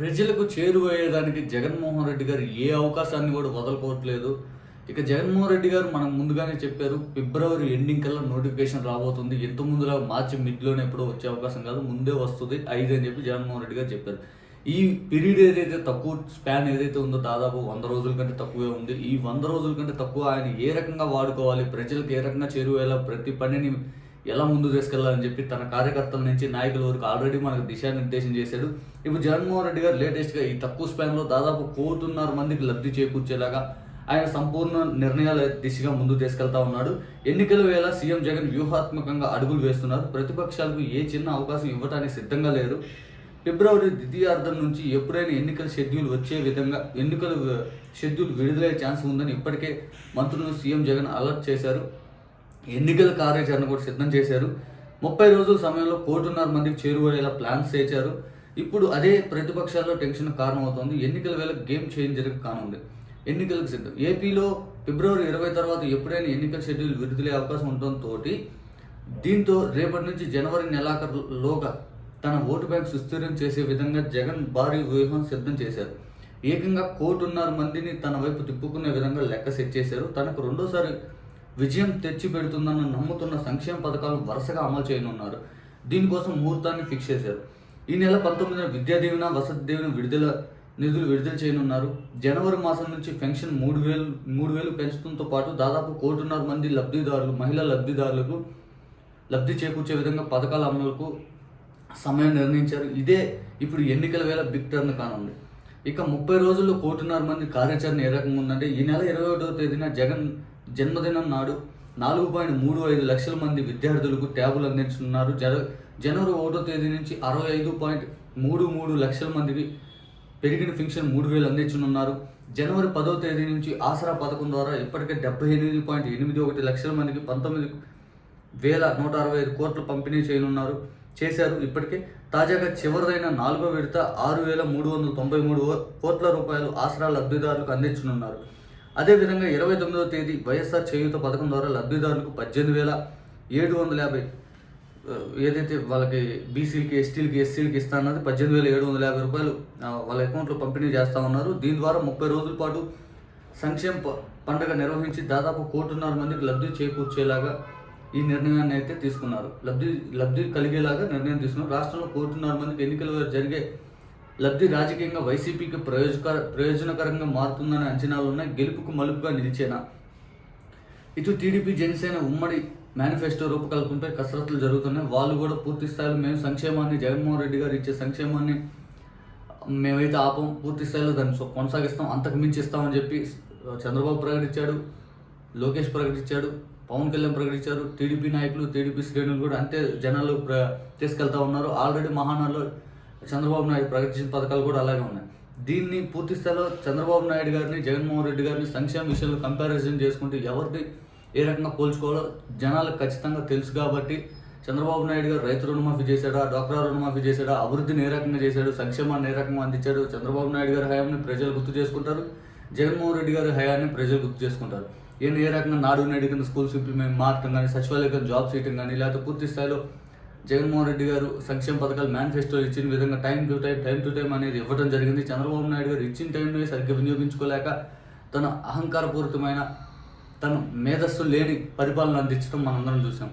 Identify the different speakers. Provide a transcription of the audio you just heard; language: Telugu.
Speaker 1: ప్రజలకు చేరువయ్యేదానికి జగన్మోహన్ రెడ్డి గారు ఏ అవకాశాన్ని కూడా వదలుకోవట్లేదు. ఇక జగన్మోహన్ రెడ్డి గారు మనం ముందుగానే చెప్పారు ఫిబ్రవరి ఎండింగ్ కల్లా నోటిఫికేషన్ రాబోతుంది. ఎంత ముందులా మార్చి మిడ్లోనే ఎప్పుడో వచ్చే అవకాశం కాదు ముందే వస్తుంది. ఐదు అని చెప్పి జగన్మోహన్ రెడ్డి గారు చెప్పారు. ఈ పీరియడ్ ఏదైతే తక్కువ స్పాన్ ఏదైతే ఉందో దాదాపు వంద రోజుల కంటే తక్కువే ఉంది. ఈ వంద రోజుల కంటే తక్కువ ఆయన ఏ రకంగా వాడుకోవాలి ప్రజలకు ఏ రకంగా చేరువేలా ప్రతి పనిని ఎలా ముందు తీసుకెళ్ళాలని చెప్పి తన కార్యకర్తల నుంచి నాయకుల వరకు ఆల్రెడీ మనకు దిశానిర్దేశం చేశాడు. ఇప్పుడు జగన్మోహన్ రెడ్డి గారు లేటెస్ట్గా ఈ తక్కువ స్పాన్లో దాదాపు కోటిన్నర మందికి లబ్ధి చేకూర్చేలాగా ఆయన సంపూర్ణ నిర్ణయాల దిశగా ముందు తీసుకెళ్తా ఉన్నాడు. ఎన్నికల వేళ సీఎం జగన్ వ్యూహాత్మకంగా అడుగులు వేస్తున్నారు. ప్రతిపక్షాలకు ఏ చిన్న అవకాశం ఇవ్వడానికి సిద్ధంగా లేరు. ఫిబ్రవరి ద్వితీయార్థం నుంచి ఎప్పుడైనా ఎన్నికల షెడ్యూల్ వచ్చే విధంగా ఎన్నికల షెడ్యూల్ విడుదలయ్యే ఛాన్స్ ఉందని ఇప్పటికే మంత్రులు సీఎం జగన్ అలర్ట్ చేశారు. ఎన్నికల కార్యాచరణ కూడా సిద్ధం చేశారు. ముప్పై రోజుల సమయంలో కోటిన్నర మందికి చేరువయ్యేలా ప్లాన్స్ చేశారు. ఇప్పుడు అదే ప్రతిపక్షాల్లో టెన్షన్ కారణమవుతోంది. ఎన్నికల వేళ గేమ్ చేంజర్ కానుంది. ఎన్నికలకు సిద్ధం. ఏపీలో ఫిబ్రవరి ఇరవై తర్వాత ఎప్పుడైనా ఎన్నికల షెడ్యూల్ విడుదలయ్యే అవకాశం ఉండడంతో దీంతో రేపటి నుంచి జనవరి నెలాఖరులోగా తన ఓటు బ్యాంక్ సుస్థిరం చేసే విధంగా జగన్ భారీ వ్యూహం సిద్ధం చేశారు. ఏకంగా కోటిన్నర మందిని తన వైపు తిప్పుకునే విధంగా లెక్క సెట్ చేశారు. తనకు రెండోసారి విజయం తెచ్చి పెడుతుందని నమ్ముతున్న సంక్షేమ పథకాలు వరుసగా అమలు చేయనున్నారు. దీనికోసం ముహూర్తాన్ని ఫిక్స్ చేశారు. ఈ నెల పంతొమ్మిదిన విద్యా దీవెన వసతి దీవెన విడుదల నిధులు విడుదల చేయనున్నారు. జనవరి మాసం నుంచి పెన్షన్ మూడు వేలు మూడు వేలు పెంచడంతో పాటు దాదాపు కోటిన్నర మంది లబ్ధిదారులు మహిళా లబ్ధిదారులకు లబ్ధి చేకూర్చే విధంగా పథకాల అమలుకు సమయం నిర్ణయించారు. ఇదే ఇప్పుడు ఎన్నికల వేళ బిగ్ టర్న్ కానుంది. ఇక ముప్పై రోజుల్లో కోటిన్నర మంది కార్యాచరణ ఏ రకంగా ఉందంటే ఈ నెల ఇరవై ఒకటో తేదీన జగన్ జన్మదినం నాడు నాలుగు పాయింట్ మూడు ఐదు లక్షల మంది విద్యార్థులకు ట్యాబులు అందించనున్నారు. జన జనవరి ఒకటో తేదీ నుంచి అరవై ఐదు పాయింట్ మూడు మూడు లక్షల మందికి పెరిగిన పెన్షన్ మూడు వేలు అందించనున్నారు. జనవరి పదో తేదీ నుంచి ఆసరా పథకం ద్వారా ఇప్పటికే డెబ్బై ఎనిమిది పాయింట్ ఎనిమిది ఒకటి లక్షల మందికి పంతొమ్మిది వేల నూట అరవై ఐదు కోట్లు పంపిణీ చేయనున్నారు. చేశారు. ఇప్పటికే తాజాగా చివరిదైన నాలుగో విడత ఆరు వేల మూడు వందల తొంభై మూడు కోట్ల రూపాయలు ఆసరా లబ్ధిదారులకు అందించనున్నారు. అదేవిధంగా ఇరవై తొమ్మిదవ తేదీ వైఎస్ఆర్ చేయూత పథకం ద్వారా లబ్ధిదారులకు పద్దెనిమిది వేల ఏడు వందల యాభై ఏదైతే వాళ్ళకి బీసీలకి ఎస్టీలకి ఎస్సీలకి ఇస్తా అన్నది పద్దెనిమిది వేల ఏడు వందల యాభై రూపాయలు వాళ్ళ అకౌంట్లో పంపిణీ చేస్తూ ఉన్నారు. దీని ద్వారా ముప్పై రోజుల పాటు సంక్షేమ పండుగ నిర్వహించి దాదాపు కోటిన్నర మందికి లబ్ధి చేకూర్చేలాగా ఈ నిర్ణయాన్ని అయితే తీసుకున్నారు. లబ్ధి లబ్ధి కలిగేలాగా నిర్ణయం తీసుకున్నారు. రాష్ట్రంలో కోరుతున్నారు మందికి ఎన్నికల జరిగే లబ్ధి రాజకీయంగా వైసీపీకి ప్రయోజకర ప్రయోజనకరంగా మారుతుందనే అంచనాలు ఉన్నాయి. గెలుపుకు మలుపుగా నిలిచేనా? ఇటు టీడీపీ జనసేన ఉమ్మడి మేనిఫెస్టో రూపకల్పంపై కసరత్తులు జరుగుతున్నాయి. వాళ్ళు కూడా పూర్తి స్థాయిలో మేము సంక్షేమాన్ని జగన్మోహన్ రెడ్డి గారు ఇచ్చే సంక్షేమాన్ని మేమైతే ఆపం. పూర్తి స్థాయిలో దాన్ని కొనసాగిస్తాం. అంతకు మించి ఇస్తామని చెప్పి చంద్రబాబు ప్రకటించాడు. లోకేష్ ప్రకటించాడు. పవన్ కళ్యాణ్ ప్రకటించారు. టీడీపీ నాయకులు టీడీపీ శ్రేణులు కూడా అంతే జనాలు ప్ర తీసుకెళ్తా ఉన్నారు. ఆల్రెడీ మహానాడులో చంద్రబాబు నాయుడు ప్రకటించిన పథకాలు కూడా అలాగే ఉన్నాయి. దీన్ని పూర్తి స్థాయిలో చంద్రబాబు నాయుడు గారిని జగన్మోహన్ రెడ్డి గారిని సంక్షేమ విషయంలో కంపారిజన్ చేసుకుంటే ఎవరిని ఏ రకంగా పోల్చుకోవాలో జనాలకు ఖచ్చితంగా తెలుసు కాబట్టి చంద్రబాబు నాయుడు గారు రైతు రుణమాఫీ చేశాడా డాక్టర్ రుణమాఫీ చేశాడా అభివృద్ధిని ఏ రకంగా చేశాడు సంక్షేమాన్ని ఏ రకంగా అందించాడు చంద్రబాబు నాయుడు గారి హయాంని ప్రజలు గుర్తు చేసుకుంటారు. జగన్మోహన్ రెడ్డి గారి హయాన్ని ప్రజలు గుర్తు చేసుకుంటారు. ఏం ఏ రకంగా నాడు నేడు కింద స్కూల్స్ ఇంప్లిమెంట్ మార్చడం కానీ సచివాలయం జాబ్ జాబ్స్ ఇవ్వడం కానీ లేకపోతే పూర్తి స్థాయిలో జగన్మోహన్ రెడ్డి గారు సంక్షేమ పథకాలు మేనిఫెస్టో ఇచ్చిన విధంగా time to time time to time అనేది ఇవ్వడం జరిగింది. చంద్రబాబు నాయుడు గారు ఇచ్చిన టైంని సరిగ్గా వినియోగించుకోలేక తన అహంకారపూరితమైన తన మేధస్సు లేని పరిపాలన అందించడం మనందరం చూసాం.